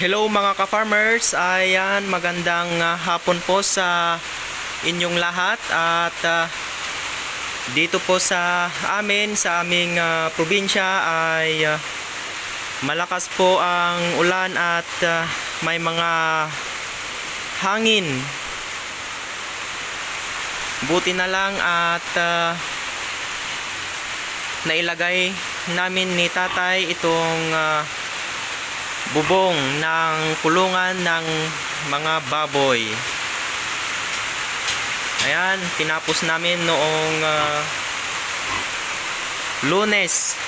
Hello mga ka-farmers, ayan magandang ah, hapon po sa inyong lahat at ah, dito po sa amin, sa aming ah, probinsya ay ah, malakas po ang ulan at ah, may mga hangin. Buti na lang at ah, nailagay namin ni tatay itong ah, bubong ng kulungan ng mga baboy. Ayan, tinapos namin noong ah, lunes.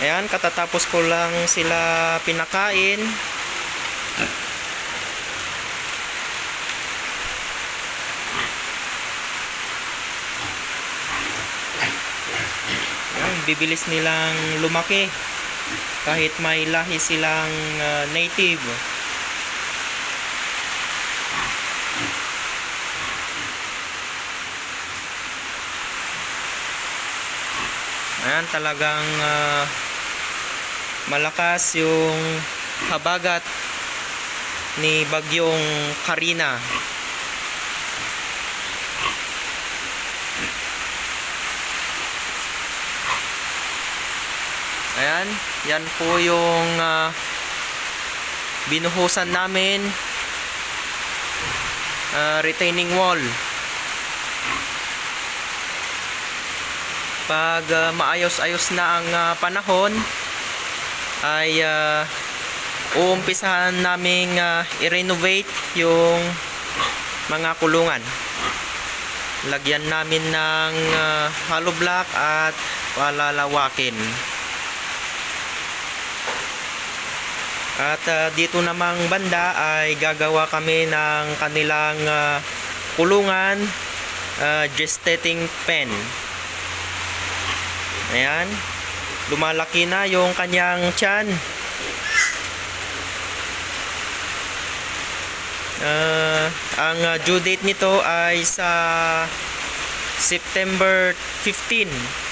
Ayan, katatapos ko lang sila pinakain. Bibilis nilang lumaki kahit may lahi silang ah, native. Ayan, talagang ah, malakas yung habagat ni Bagyong Karina. Ayan, yan po yung ah, binuhusan namin ah, retaining wall. Pag ah, maayos-ayos na ang ah, panahon ay ah, uumpisahan naming ah, i-renovate yung mga kulungan. Lagyan namin ng ah, hollow block at palalawakin. At ah, dito namang banda ay gagawa kami ng kanilang ah, kulungan ah, gestating pen. Ayan. Lumalaki na yung kanyang tiyan. Ah, ang due date nito ay sa September 15.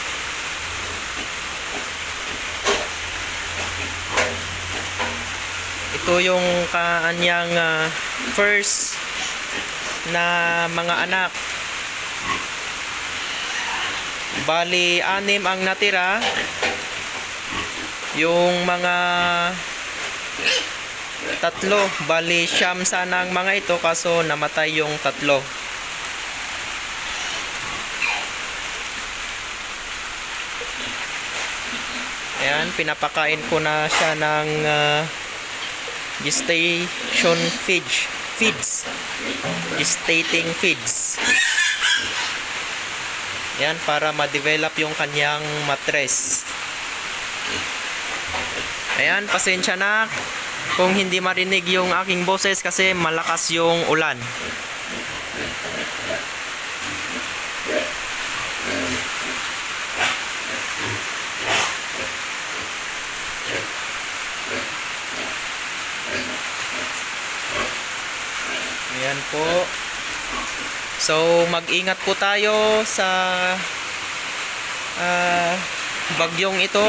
Ito yung kanyang ah, first na mga anak. Bali, anim ang natira. Yung mga tatlo, bali siyam sana ang mga ito kaso namatay yung tatlo. Ayan, pinapakain ko na siya ng ah, gestation feeds. Feeds. Gestating feeds. Yan, para ma-develop yung kanyang matres. Ayan, pasensya na kung hindi marinig yung aking boses kasi malakas yung ulan. Ayan po. So, mag-ingat po tayo sa ah, bagyong ito.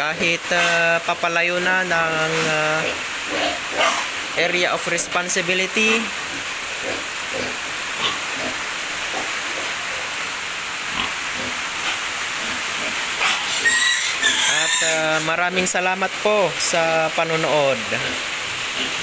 Kahit ah, papalayo na ng ah, area of responsibility. At ah, maraming salamat po sa panonood.